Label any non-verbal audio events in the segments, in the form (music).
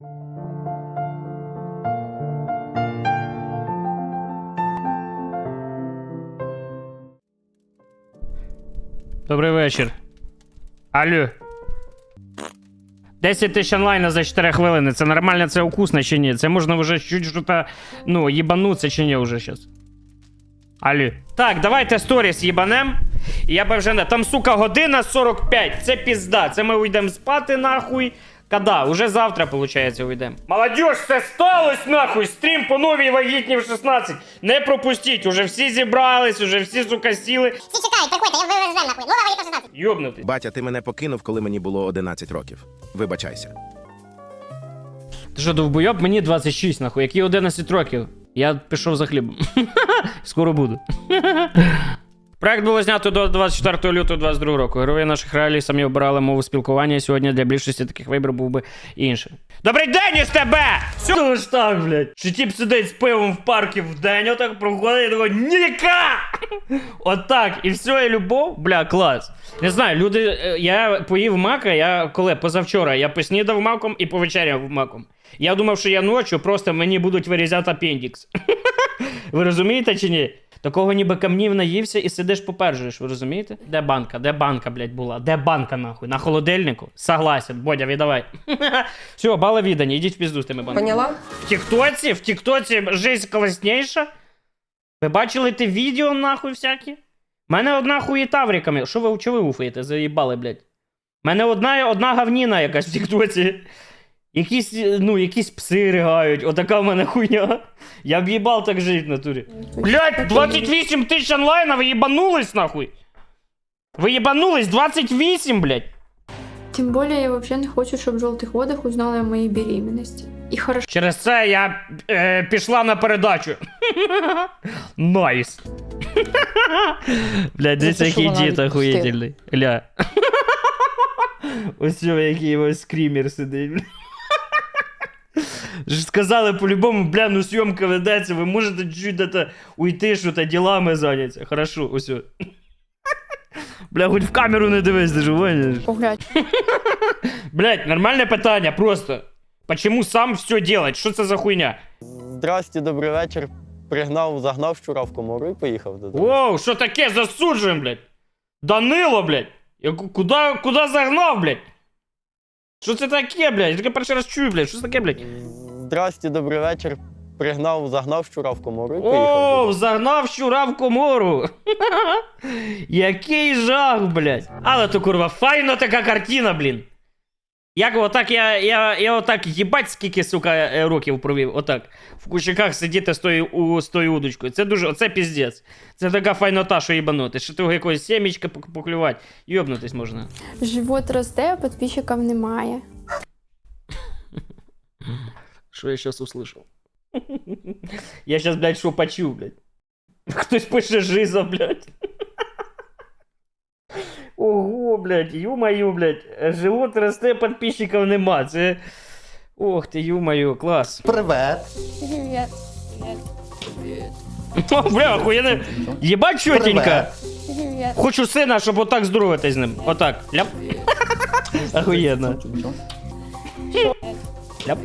Добрий вечір. Алло. 10 тисяч онлайна за 4 хвилини. Це нормально, це вкусно чи ні? Це можна вже чуть що ну, їбануться чи ні вже щас. Алло. Так, давайте сторіс їбанем. Я би вже не. Там, сука, година 45. Це пізда. Це ми уйдемо спати нахуй. Когда? Уже завтра, виходить, уйдемо. Молодіж, це сталося нахуй! Стрім по новій вагітні в 16. Не пропустіть, уже всі зібрались, уже всі, сука, сіли. Всі чекають, приходьте, я вивезем нахуй. Нова вагітна 16. Йобнутий. Батя, ти мене покинув, коли мені було 11 років. Вибачайся. Ти що, довбойоб? Мені 26, нахуй. Які 11 років? Я пішов за хлібом. (laughs) Скоро буду. (laughs) Проект було знято до 24 лютого 22 року. Герої наших реалій самі обирали мову спілкування. Сьогодні для більшості таких виборів був би інший. Добрий день із тебе! Все ж так, блядь. Чи тіп сидить з пивом в парку в день, отак проходить і такой Ніка! (laughs) Отак. І все, і любов. Бля, клас. Не знаю, люди. е, Я поїв мака, я коли позавчора я поснідав маком і повечеряв маком. Я думав, що я ночі просто мені будуть вирізати апендікс. (laughs) Ви розумієте чи ні? Такого ніби камнів наївся і сидиш поперджуєш, ви розумієте? Де банка? Де банка, блядь, була? Де банка, нахуй? На холодильнику? Согласен, Бодя, віддавай. (laughs) Все, бали віддані, ідіть в пізду з тими банками. Поняла? В Тіктоці, в Тіктоці жизнь класніша. Ви бачили те відео, нахуй, всякі? Мене одна хуєта в рекомі. Що ви, чого ви уфаєте? Заїбали, блядь. Мене одна, одна гавніна якась в Тіктоці. Якісь, ну, якісь пси ригають. Отака в мене хуйня. Я б їбал так жить в натурі. Блядь, 28 тисяч онлайна, ви їбанулись нахуй. Ви їбанулись, 28, блядь. Тим більше я взагалі не хочу, щоб в жовтих водах узнали о моїй беременності. І хорошо, Через це я е, пішла на передачу. (laughs) Найс. (laughs) Блядь, дивіться, який дід охуєтельний. Ля. (laughs) Ось який ось скрімер сидить. бля. Ж сказали по-любому, бля, ну зйомка ведеться, ви можете чуть это уйти, що то ділами зайняться. Хорошо, ось. (laughs) Бля, хоч в камеру не дивись, ти ж поглядь. (laughs) Блять, нормальне питання, просто. Почему сам все делать? Що це за хуйня? Здрасте, добрий вечір. Пригнав, загнав щура в комору і поїхав додому. Воу, що таке? Засуджуємо, блядь. Данило, блядь. Я куда, куда загнав, блядь? Що це таке, блядь? Я таке перший раз чую, блядь. Що це таке, блядь? Здрасте, добрий вечір. Пригнав, загнав щура в комору і поїхав Оу, додому. загнав щура в комору. (laughs) Який жах, блядь. Але то курва, файна така картина, блін. Як отак я, я, я отак їбать скільки, сука, е, років провів, отак. В кущиках сидіти з тою, у, з тою удочкою. Це дуже, оце піздець. Це така файнота, що їбанути. Ще того якогось сімічка пок- поклювати. Йобнутись можна. Живот росте, а підписчиків немає. Що я зараз услышав? Я зараз, блядь, що почув, блядь. Хтось пише жиза, блядь. Ого, блядь, ю-мою, блядь. Живот росте, підписчиків нема. Це. Ох ти, ю-мою, клас. Привет. Привет. О, бля, охуєнне. Єбать чотенька. Привет. Хочу сина, щоб отак здоровитись з ним. Отак. Ляп. Охуєнно. Ляп.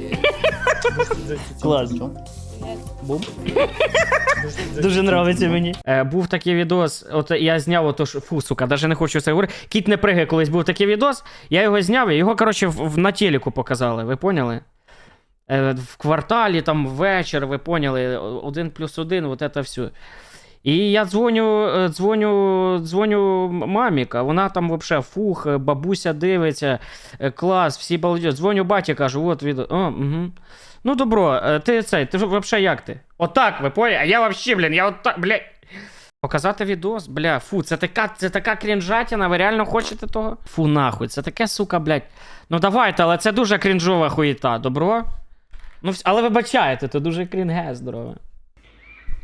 Клас. Бум. (laughs) Дуже нравиться мені. Е, був такий відос. От я зняв ото ж. Фу, сука, навіть не хочу це говорити. Кіт не пригає, колись був такий відос. Я його зняв, і його, коротше, в, в, на телеку показали. Ви поняли? Е, в кварталі, там вечір, ви поняли, один плюс один, от це все. І я дзвоню, е, дзвоню, дзвоню маміка, вона там взагалі фух, е, бабуся дивиться, е, клас, всі балдять. Дзвоню баті, кажу, от відео. О, угу. Ну, добро, ти цей, ти взагалі як ти? Отак, ви поняли? А я взагалі, блін, я отак, блядь. Показати відос, бля, фу, це така, це така крінжатіна, ви реально хочете того? Фу, нахуй, це таке, сука, блядь. Ну давайте, але це дуже крінжова хуєта, добро? Ну, але вибачайте, то дуже крінге, здорово.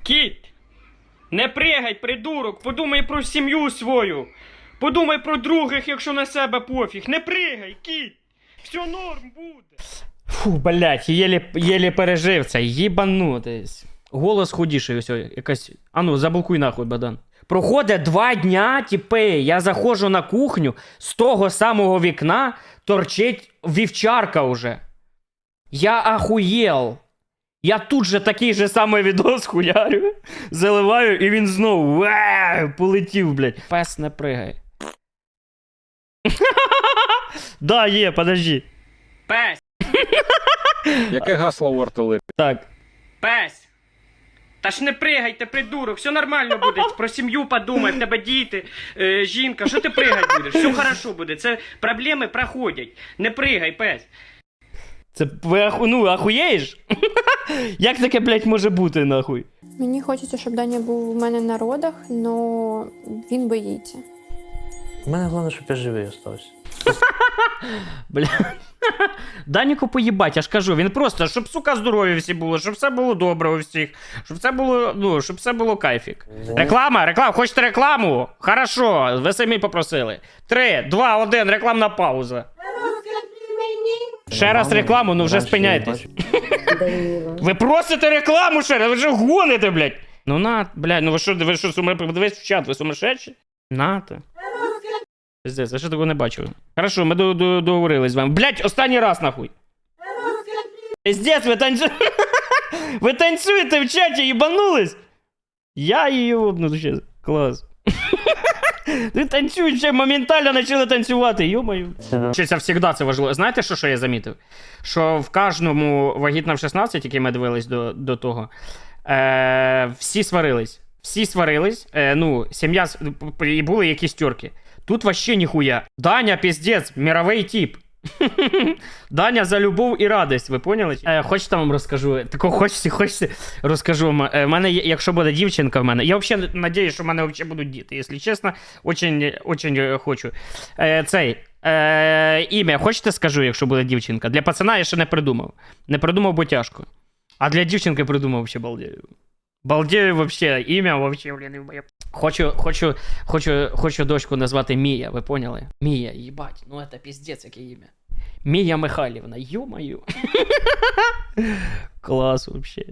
Кіт! Не пригай, придурок, подумай про сім'ю свою. Подумай про других, якщо на себе пофіг. Не пригай, кіт! Все норм буде. Фу, блять, єлі, єлі пережив це, їбанутись. Голос худіший, ось якась. Ану, заблокуй нахуй, Бадан. Проходить два дня, типи, я заходжу на кухню, з того самого вікна торчить вівчарка уже. Я ахуєл. Я тут же такий же самий відос хуярю, заливаю, і він знову «Уа!» полетів, блядь. Пес не пригай. (laughs) да, є, подожди. Пес. (laughs) Яке гасло у артилерії? Так. Пес. Та ж не пригай, ти придурок, все нормально буде. (laughs) Про сім'ю подумай, в тебе діти, е, жінка, що ти пригати будеш? Все хорошо буде. Це проблеми проходять. Не пригай, пес. Це ви аху, ну, ахуєєш? (laughs) Як таке, блядь, може бути, нахуй? Мені хочеться, щоб Даня був у мене на родах, але він боїться. У мене головне, щоб я живий остався. (laughs) Бля. Даніку поїбать, я ж кажу, він просто, щоб сука здорові всі було, щоб все було добре у всіх, щоб це було, ну, щоб все було кайфік. Реклама, реклама, хочете рекламу? Хорошо, ви самі попросили. Три, два, один, рекламна пауза. Ще раз рекламу, ну вже спиняйтесь. Ви просите рекламу ще раз, ви вже гоните, блядь. Ну на, блядь, ну ви що, ви що, сумер... подивись в чат, ви сумасшедші? Нате. Пиздець, я ще такого не бачив. Хорошо, ми до- до- договорились з вами. Блять, останній раз нахуй. Пиздець, ви танцюєте. (laughs) Ви танцюєте в чаті, їбанулись? Я її обну ще. Клас. (laughs) Ви танцюють, ще моментально почали танцювати, йомаю. Це завжди це важливо. Знаєте, що, що я замітив? Що в кожному вагітна в 16, який ми дивились до, до того, е, всі сварились. Всі сварились. Е, ну, сім'я і були якісь тюрки. Тут вообще ніхуя. Даня, піздець, мировий тип. (laughs) Даня за любов і радість, ви поняли? Е, хочете вам розкажу? Тако хочете, хочете, розкажу вам. Е, в мене, якщо буде дівчинка в мене, я взагалі надіюсь, що в мене взагалі будуть діти. Якщо чесно, очень, е, хочу. Е, цей. Е, ім'я, хочете скажу, якщо буде дівчинка? Для пацана я ще не придумав. Не придумав, бо тяжко. А для дівчинки придумав вообще балдею. Балдею вообще, ім'я вообще, блін, моє. Хочу, хочу, хочу, хочу дочку назвати Мія, ви поняли? Мія, їбать, ну це піздець, яке ім'я. Мія Михайлівна, ё-моё. (laughs) Клас вообще.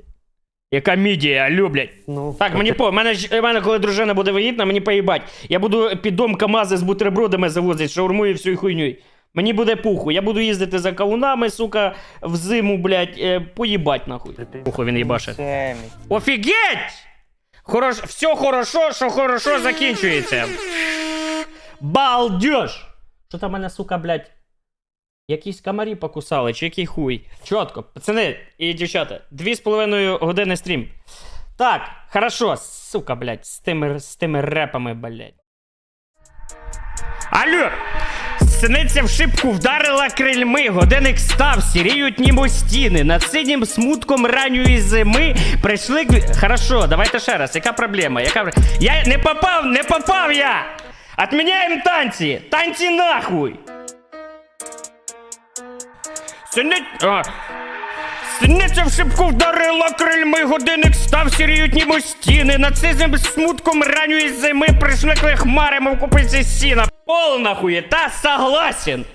Яка мідія, люблять. Ну, Так, мені по, мене, ж- мене, коли дружина буде вагітна, мені поїбать. Я буду під дом КАМАЗи з бутербродами завозити, шаурмою і всю хуйню. Мені буде пуху. Я буду їздити за кавунами, сука, в зиму, блядь, е, поїбать нахуй. Пуху він їбаше. Офігеть! Хорош... Все хорошо, що хорошо закінчується. (laughs) Балдеж! Що там мене, сука, блядь? Якісь комарі покусали, чи який хуй. Чітко, пацани і дівчата, дві з половиною години стрім. Так, хорошо, сука, блядь, з тими, з тими репами, блядь. Алло! Синиця в шибку вдарила крильми, годинник став, сіріють німо стіни. Над синім смутком ранньої зими прийшли. Хорошо, давайте ще раз. Яка проблема? Яка... Я не попав, не попав я! Отміняємо танці! Танці нахуй! Синиць... А. Синиця в шибку вдарила крильми, годинник став сіріють німо стіни. Над сизим смутком ранньої зими прийшли коли хмари, мов купиці сіна. Пол нахує, та согласен.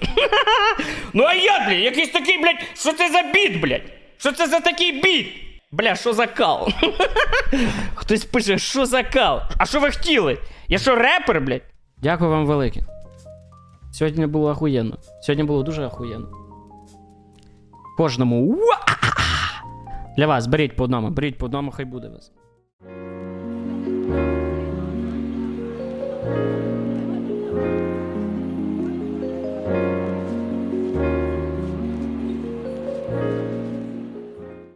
(laughs) ну а я, блядь, якийсь такий, блядь, що це за біт, блядь? Що це за такий біт? Бля, що за кал? (laughs) Хтось пише, що за кал? А що ви хотіли? Я що, репер, блядь? Дякую вам велике. Сьогодні було охуєнно. Сьогодні було дуже охуєнно. Кожному. Для вас беріть по одному, беріть по одному, хай буде вас.